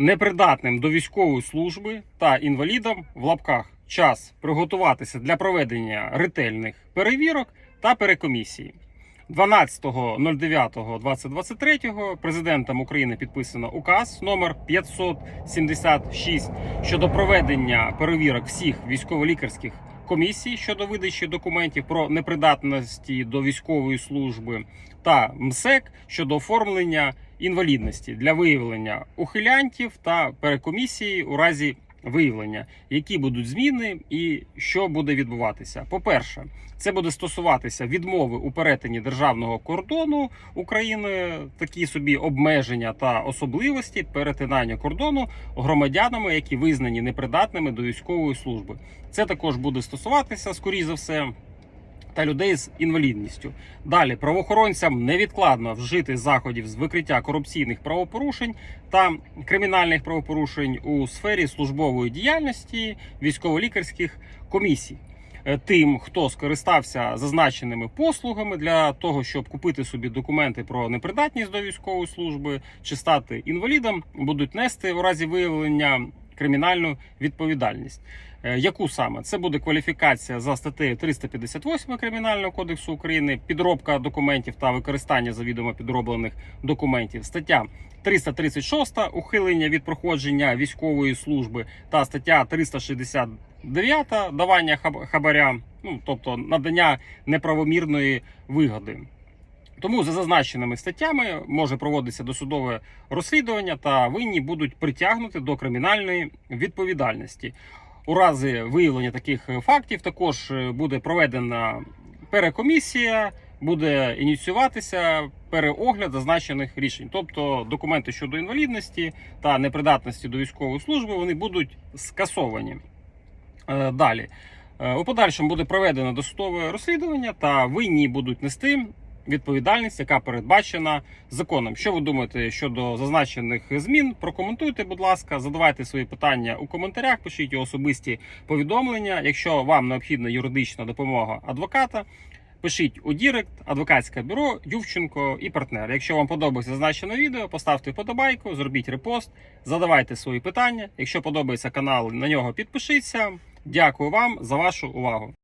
непридатним до військової служби та інвалідам в лапках час приготуватися для проведення ретельних перевірок та перекомісії. 12.09.2023 президентом України підписано указ номер 576 щодо проведення перевірок всіх військово-лікарських комісій щодо видачі документів про непридатності до військової служби та МСЕК щодо оформлення інвалідності для виявлення ухилянтів та перекомісії у разі виявлення, які будуть зміни і що буде відбуватися. По-перше, це буде стосуватися відмови у перетині державного кордону України, такі собі обмеження та особливості перетинання кордону громадянами, які визнані непридатними до військової служби. Це також буде стосуватися, скоріш за все, та людей з інвалідністю. Далі правоохоронцям невідкладно вжити заходів з викриття корупційних правопорушень та кримінальних правопорушень у сфері службової діяльності військово-лікарських комісій. Е, Тим, хто скористався зазначеними послугами для того, щоб купити собі документи про непридатність до військової служби чи стати інвалідом, будуть нести у разі виявлення кримінальну відповідальність. Е, Яку саме це буде кваліфікація за статтею 358 Кримінального кодексу України, підробка документів та використання завідомо підроблених документів, стаття 336 ухилення від проходження військової служби та стаття 369 давання хаб- хабаря, ну тобто надання неправомірної вигоди. Тому за зазначеними статтями може проводитися досудове розслідування та винні будуть притягнути до кримінальної відповідальності. У разі виявлення таких фактів також е, буде проведена перекомісія, буде ініціюватися переогляд зазначених рішень. Тобто документи щодо інвалідності та непридатності до військової служби вони будуть скасовані. Е, Далі. Е, У подальшому буде проведено досудове розслідування та винні будуть нести відповідальність, яка передбачена законом. Що ви думаєте щодо зазначених змін? Прокоментуйте, будь ласка, задавайте свої питання у коментарях, пишіть особисті повідомлення. Якщо вам необхідна юридична допомога адвоката, пишіть у Дірект, адвокатське бюро Ювченко і партнер. Якщо вам подобається зазначене відео, поставте вподобайку, зробіть репост, задавайте свої питання. Якщо подобається канал, на нього підпишіться. Дякую вам за вашу увагу.